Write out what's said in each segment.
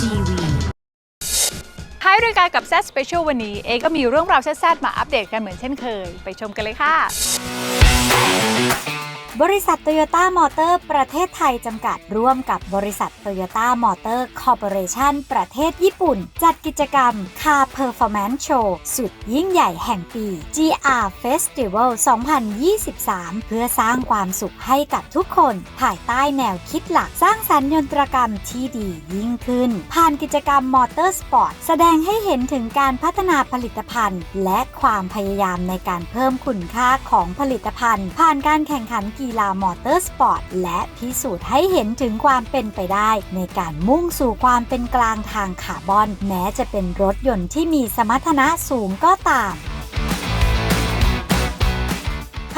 TV ท้ายรายการกับ Z Special วันนี้ เอก็มีเรื่องราวแซ่บๆมาอัปเดตกันเหมือนเช่นเคย ไปชมกันเลยค่ะ บริษัทโตโยต้ามอเตอร์ประเทศไทยจำกัดร่วมกับบริษัทโตโยต้ามอเตอร์คอร์ปอเรชันประเทศญี่ปุ่น จัดกิจกรรม Car Performance Show สุดยิ่งใหญ่แห่งปี GR Festival 2023 เพื่อสร้างความสุขให้กับทุกคน ภายใต้แนวคิดหลักสร้างสรรค์ยนตรกรรมที่ดียิ่งขึ้น ผ่านกิจกรรมมอเตอร์สปอร์ตแสดงให้เห็นถึงการพัฒนาผลิตภัณฑ์ และความพยายามในการเพิ่มคุณค่าของผลิตภัณฑ์ ผ่านการแข่งขันกีีฬามอเตอร์สปอร์ต และพิสูจน์ให้เห็นถึงความเป็นไปได้ ในการมุ่งสู่ความเป็นกลางทางคาร์บอน แม้จะเป็นรถยนต์ที่มีสมรรถนะสูงก็ตาม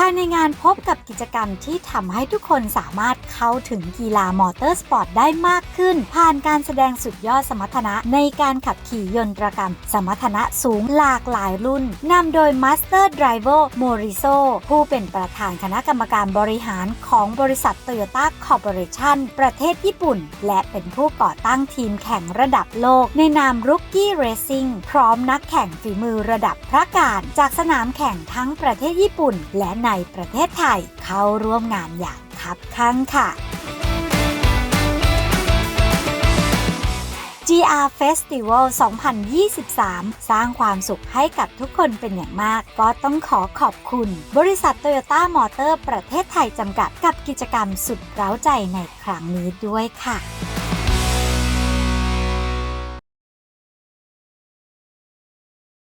ภายในงานพบกับกิจกรรมที่ทำให้ทุกคนสามารถเข้าถึงกีฬามอเตอร์สปอร์ตได้มากขึ้น ผ่านการแสดงสุดยอดสมรรถนะในการขับขี่ยนตรกรรม สมรรถนะสูงหลากหลายรุ่นนำโดย Master Driver Moriso ผู้เป็นประธานคณะกรรมการบริหารของบริษัท Toyota Corporation ประเทศญี่ปุ่น และเป็นผู้ก่อตั้งทีมแข่งระดับโลก ในนาม Rookie Racing พร้อมนักแข่งฝีมือระดับพระการ จากสนามแข่งทั้งประเทศญี่ปุ่น และในประเทศไทยเข้าร่วมงานอย่างคับคั่งค่ะ GR Festival 2023 สร้างความสุขให้กับทุกคนเป็นอย่างมาก ก็ต้องขอขอบคุณ บริษัท Toyota Motor ประเทศไทยจำกัดกับกิจกรรมสุดเร้าใจในครั้งนี้ด้วยค่ะ